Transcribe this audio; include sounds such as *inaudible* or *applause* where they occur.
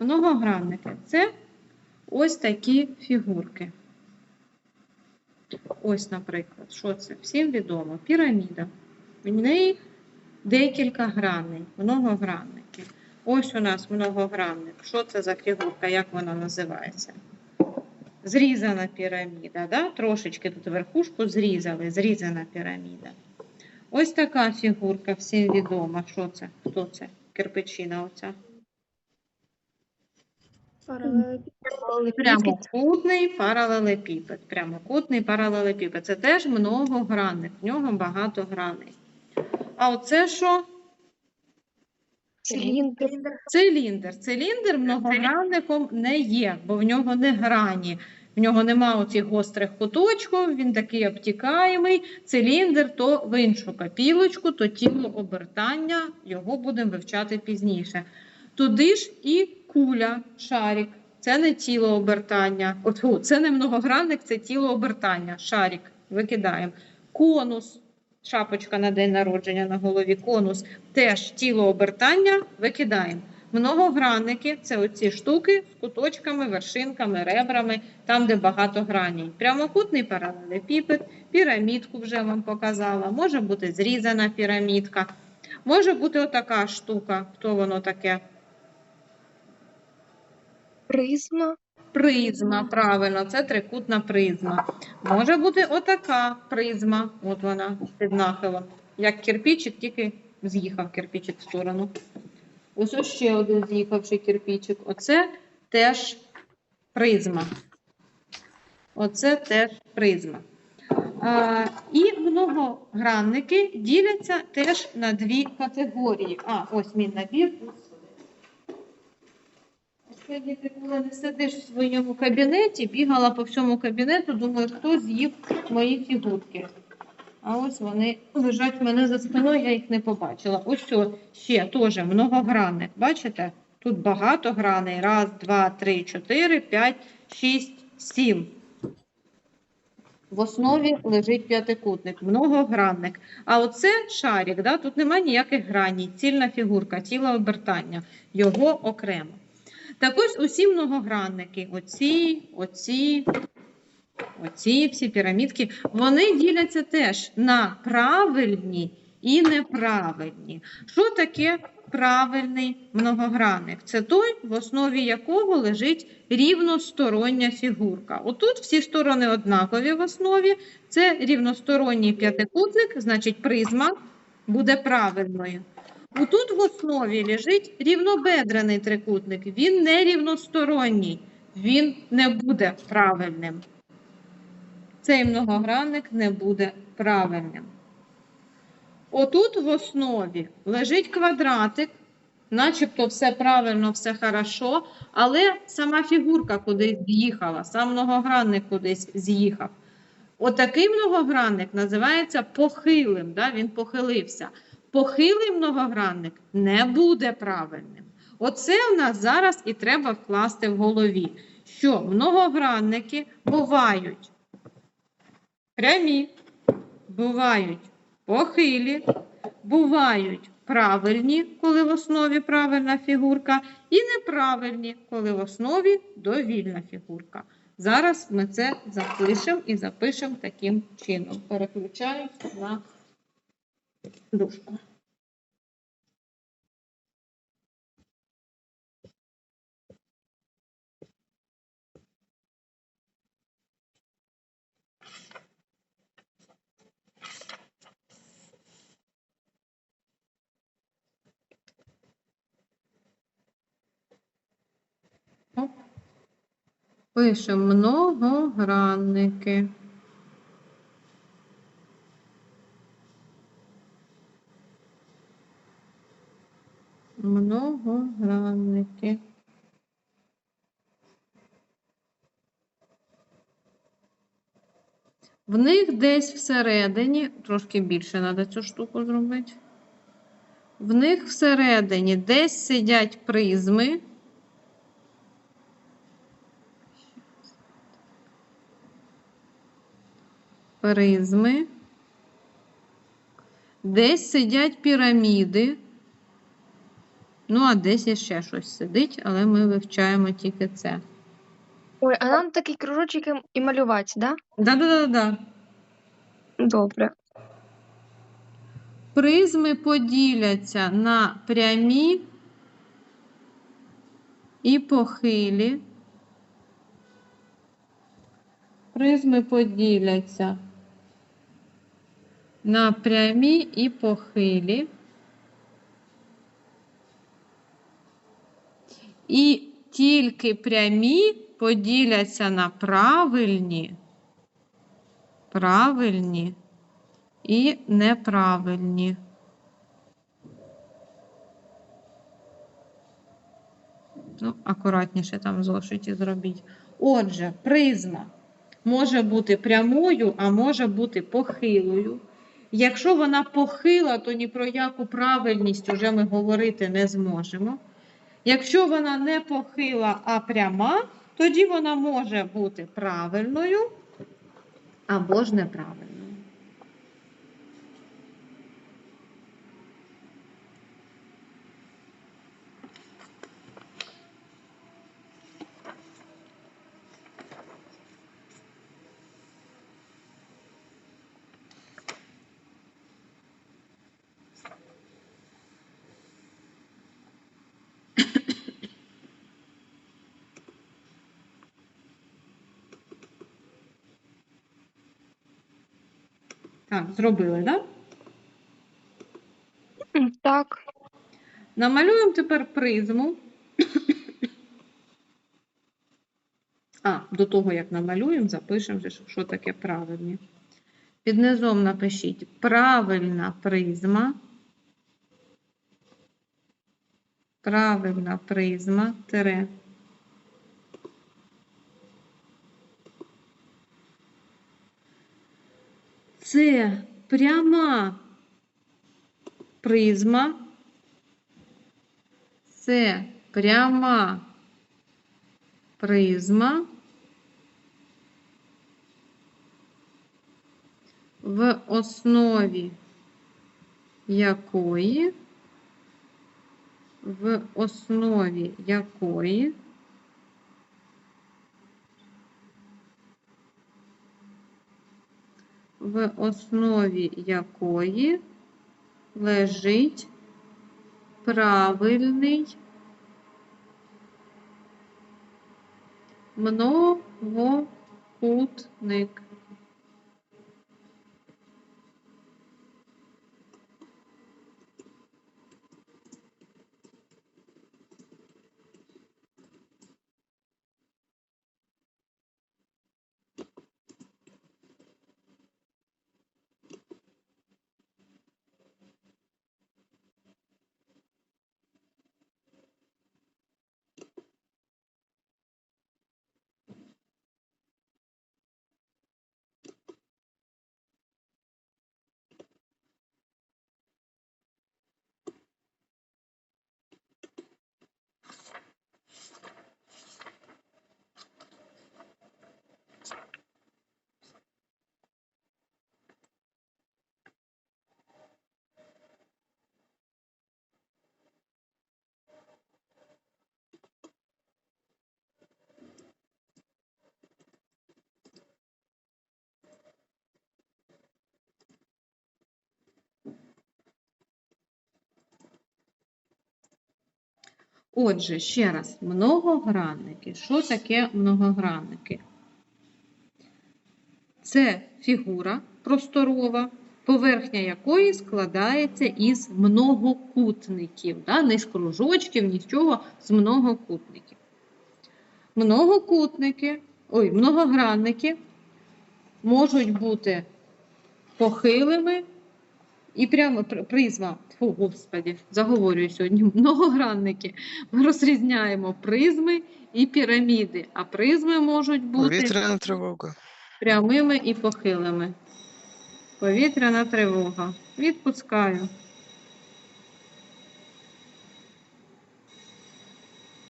Многогранники це ось такі фігурки. Ось, наприклад, що це? Всім відомо. Піраміда. В неї декілька граней, многогранники. Ось у нас многогранник. Що це за фігурка? Як вона називається? Зрізана піраміда. Да? Трошечки тут верхушку зрізали, зрізана піраміда. Ось така фігурка, всім відома. Що це? Хто це? Кирпичина оця. Прямокутний паралелепіпед. Прямокутний паралелепіпед. Це теж многогранник. В нього багато граней. А оце що? Циліндр. Циліндр. Циліндр многогранником не є, бо в нього не грані. В нього нема оцих гострих куточків, він такий обтікаємий. Циліндр то в іншу копілочку, то тіло обертання, його будемо вивчати пізніше. Туди ж і куля, шарик. Це не тіло обертання. От, це не многогранник, це тіло обертання. Шарик. Викидаємо. Конус. Шапочка на день народження на голові, конус, теж тіло обертання викидаємо. Многогранники це оці штуки з куточками, вершинками, ребрами, там, де багато граней. Прямокутний паралелепіпед, пірамідку вже вам показала. Може бути зрізана пірамідка. Може бути отака штука. Хто воно таке? Призма. Призма, правильно, це трикутна призма. Може бути отака призма. От вона під. Як кирпичик, тільки з'їхав кирпичик в сторону. Ось ще один з'їхавший кирпичик. Оце теж призма. Оце теж призма. А, і многогранники діляться теж на дві категорії. А, ось мій набір. Сьогодні ти коли не сидиш в своєму кабінеті, бігала по всьому кабінету, думаю, хто з'їв мої фігурки. А ось вони лежать в мене за спиною, я їх не побачила. Ось що ще теж многогранник. Бачите? Тут багато граней. Раз, два, три, чотири, п'ять, шість, сім. В основі лежить п'ятикутник, многогранник. А оце шарик, да? тут немає ніяких граній, цільна фігурка, тіло обертання, його окремо. Так ось усі многогранники, оці, оці, оці всі пірамідки, вони діляться теж на правильні і неправильні. Що таке правильний многогранник? Це той, в основі якого лежить рівностороння фігурка. Отут всі сторони однакові в основі. Це рівносторонній п'ятикутник, значить призма буде правильною. Отут в основі лежить рівнобедрений трикутник. Він не рівносторонній, він не буде правильним. Цей многогранник не буде правильним. Отут в основі лежить квадратик, начебто все правильно, все хорошо, але сама фігурка кудись з'їхала, сам многогранник кудись з'їхав. Отакий многогранник називається похилим, да? він похилився. Похилий многогранник не буде правильним. Оце в нас зараз і треба вкласти в голові, що многогранники бувають прямі, бувають похилі, бувають правильні, коли в основі правильна фігурка, і неправильні, коли в основі довільна фігурка. Зараз ми це запишемо і запишемо таким чином. Переключаємося на дужку. Пишемо многогранники. Многогранники. В них десь всередині, трошки більше треба цю штуку зробити. В них всередині десь сидять призми. Призми. Десь сидять піраміди. Ну, а десь іще щось сидить, але ми вивчаємо тільки це. Ой, а нам такий кружочок і- і малювати, да? Да-да-да-да. Добре. Призми поділяться на прямі і похилі. Призми поділяться на прямі і похилі. І тільки прямі поділяться на правильні, правильні і неправильні. Ну, акуратніше там зошиті зробіть. Отже, призма може бути прямою, а може бути похилою. Якщо вона похила, то ні про яку правильність уже ми говорити не зможемо. Якщо вона не похила, а пряма, тоді вона може бути правильною або ж неправильною. Так, зробили, так? Да? Так. Намалюємо тепер призму. А, до того, як намалюємо, запишемо, що таке правильні. Під низом напишіть правильна призма. Правильна призма. Тире. Це пряма призма. Це пряма призма в основі якої в основі якої в основі якої лежить правильний многокутник. Отже, ще раз, многогранники. Що таке многогранники? Це фігура просторова, поверхня якої складається із многокутників, да? не з кружочків, нічого, з многокутників. Многокутники, ой, многогранники можуть бути похилими і прямо призма, фу, господі, заговорюю сьогодні, *laughs* многогранники. Ми розрізняємо призми і піраміди, а призми можуть бути Повітряна тривога. прямими і похилими. Повітряна тривога. Відпускаю.